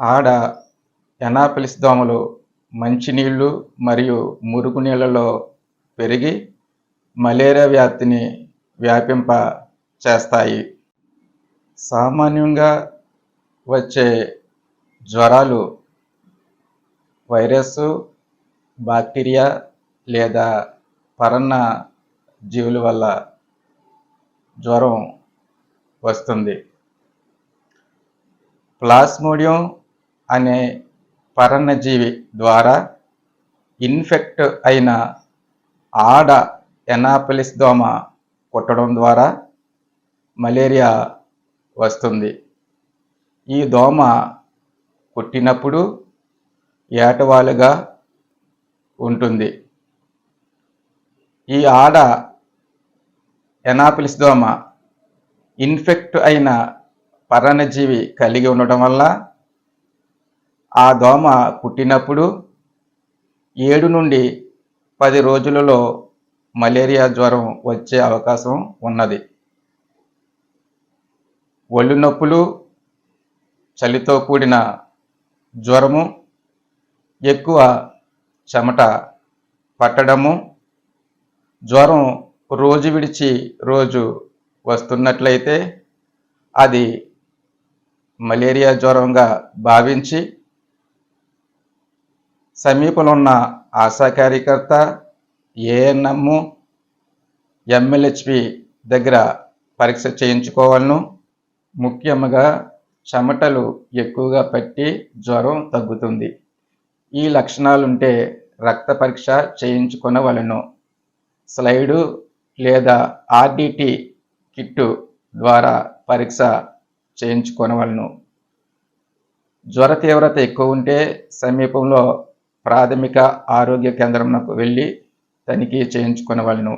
ఆడ ఎనాపిలిస్ దోమలు మంచినీళ్ళు మరియు మురుగునీళ్ళలో పెరిగి మలేరియా వ్యాప్తిని వ్యాపింప చేస్తాయి. సామాన్యంగా వచ్చే జ్వరాలు వైరస్ బాక్టీరియా లేదా పరన్న జీవుల వల్ల జ్వరం వస్తుంది. ప్లాస్మోడియం అనే పరణజీవి ద్వారా ఇన్ఫెక్ట్ అయిన ఆడ ఎనాపిలిస్ దోమ కుట్టడం ద్వారా మలేరియా వస్తుంది. ఈ దోమ కుట్టినప్పుడు ఏటవాలుగా ఉంటుంది. ఈ ఆడ ఎనాపిలిస్ దోమ ఇన్ఫెక్ట్ అయిన పరాన్నజీవి కలిగి ఉండటం వల్ల ఆ దోమ పుట్టినప్పుడు ఏడు నుండి పది రోజులలో మలేరియా జ్వరం వచ్చే అవకాశం ఉన్నది. ఒళ్ళు నొప్పులు చలితో కూడిన జ్వరము ఎక్కువ చెమట పట్టడము జ్వరం రోజు విడిచి రోజు వస్తున్నట్లయితే అది మలేరియా జ్వరంగా భావించి సమీపంలో ఉన్న ఆశా కార్యకర్త ఏఎన్ఎం ఎంఎల్హెచ్పి దగ్గర పరీక్ష చేయించుకోవాలను ముఖ్యంగా చెమటలు ఎక్కువగా పట్టి జ్వరం తగ్గుతుంది. ఈ లక్షణాలుంటే రక్త పరీక్ష చేయించుకునవలను. స్లైడు లేదా ఆర్డిటి కిట్టు ద్వారా పరీక్ష చేయించుకొనవలను. జ్వర తీవ్రత ఎక్కువ ఉంటే సమీపంలో ప్రాథమిక ఆరోగ్య కేంద్రంకు వెళ్ళి తనిఖీ చేయించుకొనవలను